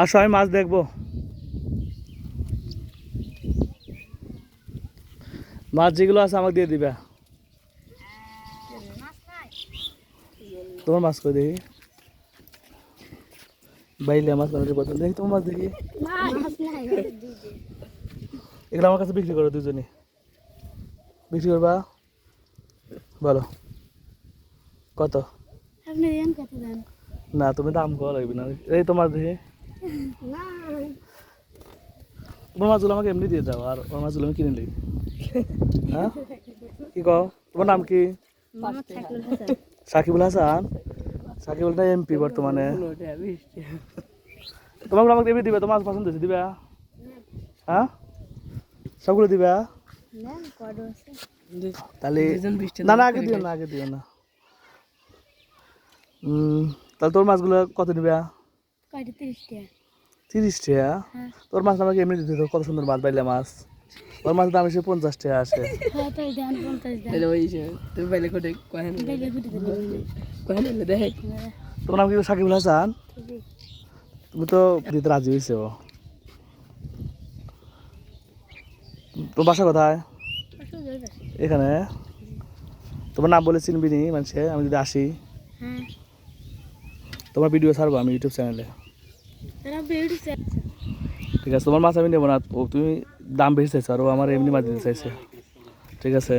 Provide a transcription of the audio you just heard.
আসো আমি মাছ দেখব। মাছ যেগুলো আছে আমাকে দিয়ে দিবা। তোমার মাছ করে দেখি? বাইলে মাছ মানুষের বোতল দেখি তোমার মাছ দেখি। এগুলো আমার কাছে বিক্রি করো দুজনে। বিক্রি করবা? বলো। কত? না তুমি দাম করা লাগবে না। এই তোমার দেখি। না তোমার মাছগুলো আমাকে এমনি দিয়ে দাও আর মাছগুলো আমি কিনে নিই। হ্যাঁ? কি কও? তোমার নাম কি? সাকিবুল হাসান। সাকিবুল সাকিবুলটা এমপি বর্তমানে। তোমাকে আমাকে এমনি দিবে তোমার মাছ পছন্দ হয়েছে দিবে? হ্যাঁ? সবগুলো দিবে? তাহলে না না আগে দিও না আগে দিও না। তাহলে তোর মাছগুলো কত দিবে? কয়টা? তিরিশ টাকা তিরিশ টাকা হ্যাঁ। তোর মাছ আমাকে এমনি দিতে কত সুন্দর মাছ পাইলে মাছ। তোর মাছ দাম এসে পঞ্চাশ টাকা আসে। হ্যাঁ পঞ্চাশ তোমার নাম কি সাকিবুল হাসান? তুমি তো দিতে রাজি হয়েছে। ও তোর বাসা কোথায়? এখানে। তোমার নাম বলে চিনবি নি মানুষে আমি যদি আসি। হ্যাঁ। তোমার ভিডিও ছাড়বো আমি ইউটিউব চ্যানেলে ঠিক আছে, তোমার মাছ আমি নেব না, ও তুমি দাম বেশি চাইছো, আর ও আমার এমনি মাছ দিতে চাইছে। ঠিক আছে।